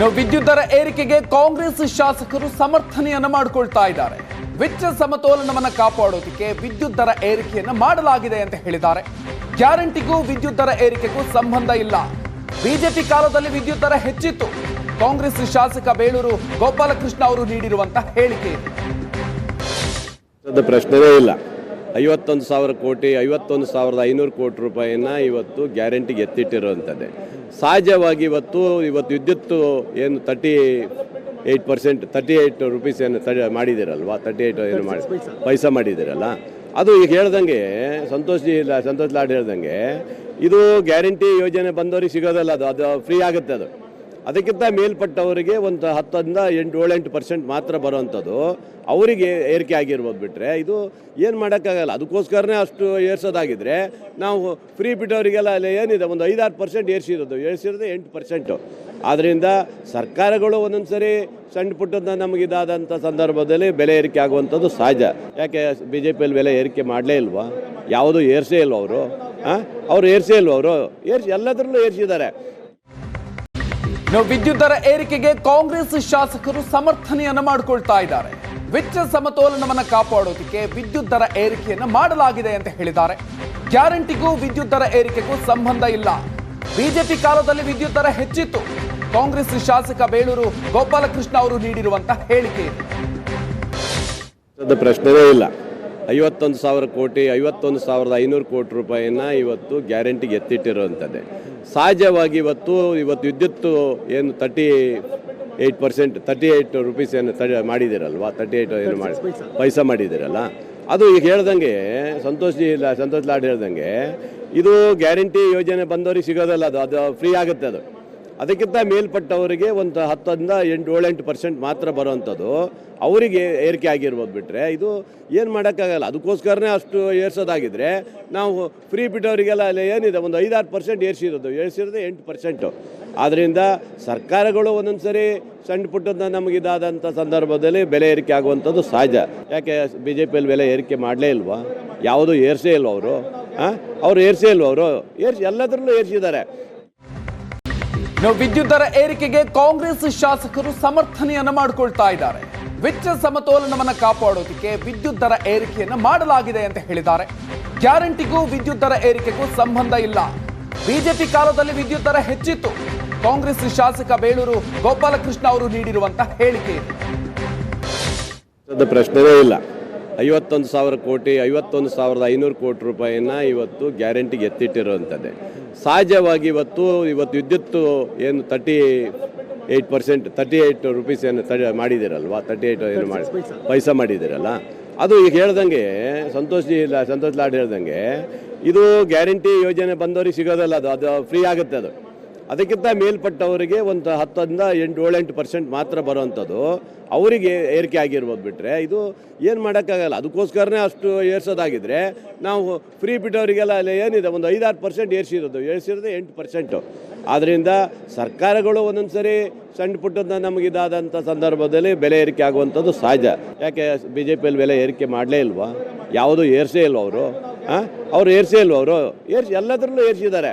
ಇನ್ನು ವಿದ್ಯುತ್ ದರ ಏರಿಕೆಗೆ ಕಾಂಗ್ರೆಸ್ ಶಾಸಕರು ಸಮರ್ಥನೆಯನ್ನ ಮಾಡಿಕೊಳ್ತಾ ಇದ್ದಾರೆ. ವೆಚ್ಚ ಸಮತೋಲನವನ್ನು ಕಾಪಾಡೋದಕ್ಕೆ ವಿದ್ಯುತ್ ದರ ಏರಿಕೆಯನ್ನು ಮಾಡಲಾಗಿದೆ ಅಂತ ಹೇಳಿದ್ದಾರೆ. ಗ್ಯಾರಂಟಿಗೂ ವಿದ್ಯುತ್ ದರ ಏರಿಕೆಗೂ ಸಂಬಂಧ ಇಲ್ಲ. ಬಿಜೆಪಿ ಕಾಲದಲ್ಲಿ ವಿದ್ಯುತ್ ದರ ಹೆಚ್ಚಿತ್ತು. ಕಾಂಗ್ರೆಸ್ ಶಾಸಕ ಬೇಳೂರು ಗೋಪಾಲಕೃಷ್ಣ ಅವರು ನೀಡಿರುವಂತಹ ಹೇಳಿಕೆ ಪ್ರಶ್ನೆನೇ ಇಲ್ಲ. ಐವತ್ತೊಂದು ಸಾವಿರ ಕೋಟಿ, ಐವತ್ತೊಂದು ಸಾವಿರದ ಐನೂರು ಕೋಟಿ ರೂಪಾಯಿನ ಇವತ್ತು ಗ್ಯಾರಂಟಿಗೆ ಎತ್ತಿಟ್ಟಿರುವಂಥದ್ದೇ ಸಹಜವಾಗಿ ಇವತ್ತು ಇವತ್ತು ವಿದ್ಯುತ್ ಏನು thirty eight percent thirty eight rupees ಏನು ತಡಿ ಮಾಡಿದ್ದೀರಲ್ವಾ? ತರ್ಟಿ ಏಯ್ಟ್ ಏನು ಮಾಡಿ ಪೈಸ. ಮಾಡಿದ್ದೀರಲ್ಲ? ಅದು ಈಗ ಹೇಳ್ದಂಗೆ ಸಂತೋಷ್ ಜಿ ಇಲ್ಲ ಸಂತೋಷ್ ಲಾಡ್ ಹೇಳ್ದಂಗೆ ಇದು ಗ್ಯಾರಂಟಿ ಯೋಜನೆ ಬಂದವರಿಗೆ ಸಿಗೋದಲ್ಲ ಅದು ಅದು ಫ್ರೀ ಆಗುತ್ತೆ ಅದು. ಅದಕ್ಕಿಂತ ಮೇಲ್ಪಟ್ಟವರಿಗೆ ಒಂದು ಹತ್ತರಿಂದ ಎಂಟು, ಏಳೆಂಟು ಪರ್ಸೆಂಟ್ ಮಾತ್ರ ಬರುವಂಥದ್ದು. ಅವರಿಗೆ ಏರಿಕೆ ಆಗಿರ್ಬೋದು ಬಿಟ್ಟರೆ ಇದು ಏನು ಮಾಡೋಕ್ಕಾಗಲ್ಲ. ಅದಕ್ಕೋಸ್ಕರನೇ ಅಷ್ಟು ಏರ್ಸೋದಾಗಿದ್ದರೆ ನಾವು ಫ್ರೀ ಬಿಟ್ಟವರಿಗೆಲ್ಲ ಅಲ್ಲಿ ಏನಿದೆ, ಒಂದು ಐದಾರು ಪರ್ಸೆಂಟ್ ಏರಿಸಿರೋದು. ಏರಿಸಿರೋದು ಎಂಟು ಪರ್ಸೆಂಟು ಆದ್ದರಿಂದ ಸರ್ಕಾರಗಳು ಒಂದೊಂದು ಸರಿ ಸಣ್ಣ ಪುಟ್ಟದ ನಮಗಿದಾದಂಥ ಸಂದರ್ಭದಲ್ಲಿ ಬೆಲೆ ಏರಿಕೆ ಆಗುವಂಥದ್ದು ಸಹಜ. ಯಾಕೆ ಬಿ ಜೆ ಪಿಯಲ್ಲಿ ಬೆಲೆ ಏರಿಕೆ ಮಾಡಲೇ ಇಲ್ವಾ? ಯಾವುದೂ ಏರಿಸೇ ಇಲ್ವ ಅವರು ಹಾಂ ಅವ್ರು ಏರಿಸೇ ಇಲ್ವ ಅವರು ಏರ್ಸಿ ಎಲ್ಲದರಲ್ಲೂ ಏರಿಸಿದ್ದಾರೆ. ಇನ್ನು ವಿದ್ಯುತ್ ದರ ಏರಿಕೆಗೆ ಕಾಂಗ್ರೆಸ್ ಶಾಸಕರು ಸಮರ್ಥನೆಯನ್ನು ಮಾಡಿಕೊಳ್ತಾ ಇದ್ದಾರೆ. ವೆಚ್ಚ ಸಮತೋಲನವನ್ನು ಕಾಪಾಡೋದಕ್ಕೆ ವಿದ್ಯುತ್ ದರ ಏರಿಕೆಯನ್ನು ಮಾಡಲಾಗಿದೆ ಅಂತ ಹೇಳಿದ್ದಾರೆ. ಗ್ಯಾರಂಟಿಗೂ ವಿದ್ಯುತ್ ದರ ಏರಿಕೆಗೂ ಸಂಬಂಧ ಇಲ್ಲ. ಬಿಜೆಪಿ ಕಾಲದಲ್ಲಿ ವಿದ್ಯುತ್ ದರ ಹೆಚ್ಚಿತ್ತು. ಕಾಂಗ್ರೆಸ್ ಶಾಸಕ ಬೇಳೂರು ಗೋಪಾಲಕೃಷ್ಣ ಅವರು ನೀಡಿರುವಂತಹ ಹೇಳಿಕೆ ಪ್ರಶ್ನೆನೇ ಇಲ್ಲ. ಐವತ್ತೊಂದು ಸಾವಿರ ಕೋಟಿ, ಐವತ್ತೊಂದು ಸಾವಿರದ ಐನೂರು ಕೋಟಿ ರೂಪಾಯಿನ ಇವತ್ತು ಗ್ಯಾರಂಟಿಗೆ ಎತ್ತಿಟ್ಟಿರುವಂಥದ್ದೇ. ಸಹಜವಾಗಿ ಇವತ್ತು ಇವತ್ತು ವಿದ್ಯುತ್ ಏನು thirty eight percent thirty eight rupees ಏನು ತ ಮಾಡಿದ್ದೀರಲ್ವ ತರ್ಟಿ ಏಯ್ಟ್ ಏನು ಮಾಡಿ ಪೈಸಾ ಮಾಡಿದ್ದೀರಲ್ಲ ಅದು ಈಗ ಹೇಳ್ದಂಗೆ, ಸಂತೋಷ್ ಜಿ ಇಲ್ಲ, ಸಂತೋಷ್ ಲಾಡ್ ಹೇಳ್ದಂಗೆ, ಇದು ಗ್ಯಾರಂಟಿ ಯೋಜನೆ ಬಂದವರಿಗೆ ಸಿಗೋದಲ್ಲ ಅದು ಅದು ಫ್ರೀ ಆಗುತ್ತೆ ಅದು. ಅದಕ್ಕಿಂತ ಮೇಲ್ಪಟ್ಟವರಿಗೆ ಒಂದು ಹತ್ತರಿಂದ ಎಂಟು, ಏಳೆಂಟು ಪರ್ಸೆಂಟ್ ಮಾತ್ರ ಬರುವಂಥದ್ದು. ಅವರಿಗೆ ಏರಿಕೆ ಆಗಿರ್ಬೋದು ಬಿಟ್ಟರೆ ಇದು ಏನು ಮಾಡೋಕ್ಕಾಗಲ್ಲ. ಅದಕ್ಕೋಸ್ಕರನೇ ಅಷ್ಟು ಏರ್ಸೋದಾಗಿದ್ದರೆ ನಾವು ಫ್ರೀ ಬಿಟ್ಟವರಿಗೆಲ್ಲ ಅಲ್ಲಿ ಏನಿದೆ, ಒಂದು ಐದಾರು ಪರ್ಸೆಂಟ್ ಏರಿಸಿರೋದು. ಏರಿಸಿರೋದು ಎಂಟು ಪರ್ಸೆಂಟು ಆದ್ದರಿಂದ ಸರ್ಕಾರಗಳು ಒಂದೊಂದು ಸರಿ ಸಣ್ಣ ಪುಟ್ಟದ ನಮಗಿದಾದಂಥ ಸಂದರ್ಭದಲ್ಲಿ ಬೆಲೆ ಏರಿಕೆ ಆಗುವಂಥದ್ದು ಸಹಜ. ಯಾಕೆ ಬಿ ಜೆ ಪಿಯಲ್ಲಿ ಬೆಲೆ ಏರಿಕೆ ಮಾಡಲೇ ಇಲ್ವಾ? ಯಾವುದೂ ಏರಿಸೇ ಇಲ್ವ ಅವರು? ಹಾಂ? ಅವ್ರು ಏರಿಸೇ ಇಲ್ವ ಅವರು? ಏರ್ಸಿ ಎಲ್ಲದರಲ್ಲೂ ಏರಿಸಿದ್ದಾರೆ. ಇನ್ನು ವಿದ್ಯುತ್ ದರ ಏರಿಕೆಗೆ ಕಾಂಗ್ರೆಸ್ ಶಾಸಕರು ಸಮರ್ಥನೆಯನ್ನು ಮಾಡಿಕೊಳ್ತಾ ಇದ್ದಾರೆ. ವೆಚ್ಚ ಸಮತೋಲನವನ್ನು ಕಾಪಾಡೋದಕ್ಕೆ ವಿದ್ಯುತ್ ದರ ಏರಿಕೆಯನ್ನು ಮಾಡಲಾಗಿದೆ ಅಂತ ಹೇಳಿದ್ದಾರೆ. ಗ್ಯಾರಂಟಿಗೂ ವಿದ್ಯುತ್ ದರ ಏರಿಕೆಗೂ ಸಂಬಂಧ ಇಲ್ಲ. ಬಿಜೆಪಿ ಕಾಲದಲ್ಲಿ ವಿದ್ಯುತ್ ದರ ಹೆಚ್ಚಿತ್ತು. ಕಾಂಗ್ರೆಸ್ ಶಾಸಕ ಬೇಳೂರು ಗೋಪಾಲಕೃಷ್ಣ ಅವರು ನೀಡಿರುವಂತಹ ಹೇಳಿಕೆ ಪ್ರಶ್ನೆನೇ ಇಲ್ಲ. ಐವತ್ತೊಂದು ಸಾವಿರ ಕೋಟಿ, ಐವತ್ತೊಂದು ಸಾವಿರದ ಐನೂರು ಕೋಟಿ ರೂಪಾಯಿನ ಇವತ್ತು ಗ್ಯಾರಂಟಿಗೆ ಎತ್ತಿಟ್ಟಿರುವಂಥದ್ದೇ. ಸಹಜವಾಗಿ ಇವತ್ತು ಇವತ್ತು ವಿದ್ಯುತ್ ಏನು thirty eight percent thirty eight rupees ಏನು ತಡಿ ಮಾಡಿದ್ದೀರಲ್ವ? ತರ್ಟಿ ಏಯ್ಟ್ ಏನು ಮಾಡಿ ಪೈಸಾ ಮಾಡಿದ್ದೀರಲ್ಲ? ಅದು ಈಗ ಹೇಳ್ದಂಗೆ, ಸಂತೋಷ್ ಜಿ ಸಂತೋಷ್ ಲಾಡ್ ಹೇಳ್ದಂಗೆ, ಇದು ಗ್ಯಾರಂಟಿ ಯೋಜನೆ ಬಂದವರಿಗೆ ಸಿಗೋದಲ್ಲ ಅದು ಅದು ಫ್ರೀ ಆಗುತ್ತೆ ಅದು. ಅದಕ್ಕಿಂತ ಮೇಲ್ಪಟ್ಟವರಿಗೆ ಒಂದು ಹತ್ತರಿಂದ ಎಂಟು, ಏಳೆಂಟು ಪರ್ಸೆಂಟ್ ಮಾತ್ರ ಬರುವಂಥದ್ದು. ಅವರಿಗೆ ಏರಿಕೆ ಆಗಿರ್ಬೋದು ಬಿಟ್ಟರೆ ಇದು ಏನು ಮಾಡೋಕ್ಕಾಗಲ್ಲ. ಅದಕ್ಕೋಸ್ಕರನೇ ಅಷ್ಟು ಏರ್ಸೋದಾಗಿದ್ದರೆ ನಾವು ಫ್ರೀ ಬಿಟ್ಟವರಿಗೆಲ್ಲ ಅಲ್ಲಿ ಏನಿದೆ? ಒಂದು ಐದಾರು ಪರ್ಸೆಂಟ್ ಏರಿಸಿರೋದು. ಏರಿಸಿರೋದು ಎಂಟು ಪರ್ಸೆಂಟು ಆದ್ದರಿಂದ ಸರ್ಕಾರಗಳು ಒಂದೊಂದು ಸರಿ ಸಣ್ಣ ಪುಟ್ಟದ ನಮಗಿದಾದಂಥ ಸಂದರ್ಭದಲ್ಲಿ ಬೆಲೆ ಏರಿಕೆ ಆಗುವಂಥದ್ದು ಸಹಜ. ಯಾಕೆ ಬಿ ಜೆ ಪಿಯಲ್ಲಿ ಬೆಲೆ ಏರಿಕೆ ಮಾಡಲೇ ಇಲ್ವಾ? ಯಾವುದೂ ಏರಿಸೇ ಇಲ್ವ ಅವರು? ಹಾಂ? ಅವ್ರು ಏರಿಸೇ ಇಲ್ವ ಅವರು? ಏರ್ಸಿ ಎಲ್ಲದರಲ್ಲೂ ಏರಿಸಿದ್ದಾರೆ.